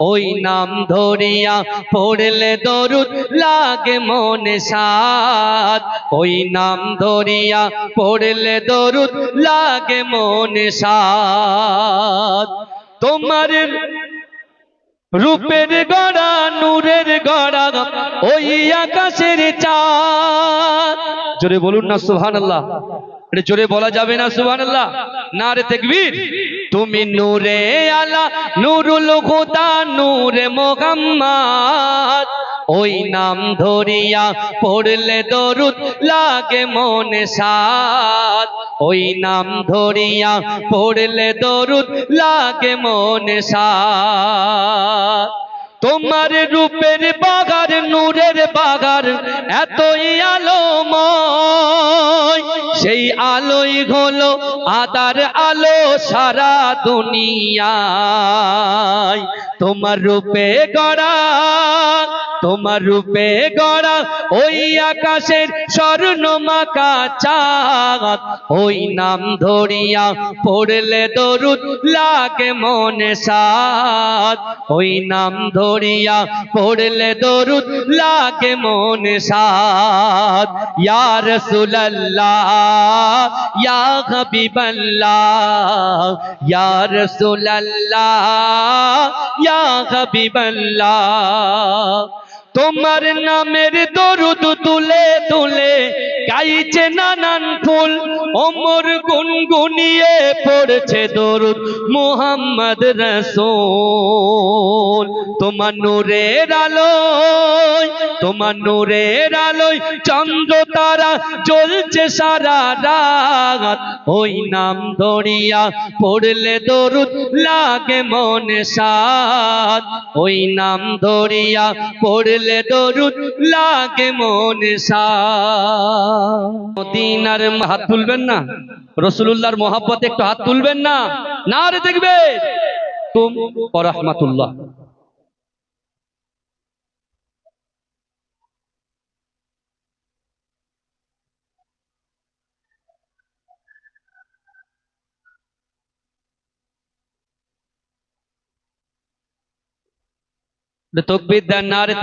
ওই নাম ধরিয়া পড়লে দরুদ লাগে মনে সাদ ওই নাম ধরিয়া পড়লে দরুদ লাগে মনে সাদ তোমার রূপের গড়া, নূরের গড়া, ওই আকাশের চাঁদ। জোরে বলুন না, সুবহানাল্লাহ। এটা জোরে বলা যাবে না, সুবহানাল্লাহ। না রে তাকবীর। তুমি নূরে আলা, নুরুল হুদা, নূরে মোহাম্মদ। ওই নাম ধরিয়া পড়লে দরুদ লাগে মনে সাদ ওই নাম ধরিয়া পড়লে দরুদ লাগে মনে সাদ তোমার রূপের সেই আলোই হলো আদার আলো সারা দুনিয়ায়। তোমার রূপে গড়া, তোমার রূপে গড়া ওই আকাশের স্বর্ণ মাকা চাঁদ। ওই নাম ধরিয়া পড়লে দরুদ লাগে মনে সাদ ওই নাম ধরিয়া পড়লে দরুদ লাগে মনে সাদ ইয়া রাসূলুল্লাহ ইয়া হাবিবাল্লাহ ইয়া রাসূলুল্লাহ ইয়া হাবিবাল্লাহ তোমার নামের দরুদ তুলে তুলে গাইছে নানান ফুল ওমর গুনগুনিয়ে পড়ছে দরুদ মুহাম্মদ রসূল। তোমার নূরের আলোয়, তোমার নূরের আলোয় চন্দ্র তারা জ্বলছে সারা রাত। ওই নাম ধরিয়া পড়লে দরুদ লাগে মনে সাদ ওই নাম ধরিয়া পড়লে দরুদ লাগে মনে সাদ মদিনার হাত তুলবেন না। রসুলুল্লাহর মোহাব্বত একটু হাত তুলবেন না। না রে দেখবে। তুম রহমাতুল্লাহ। তকবির দেন না রে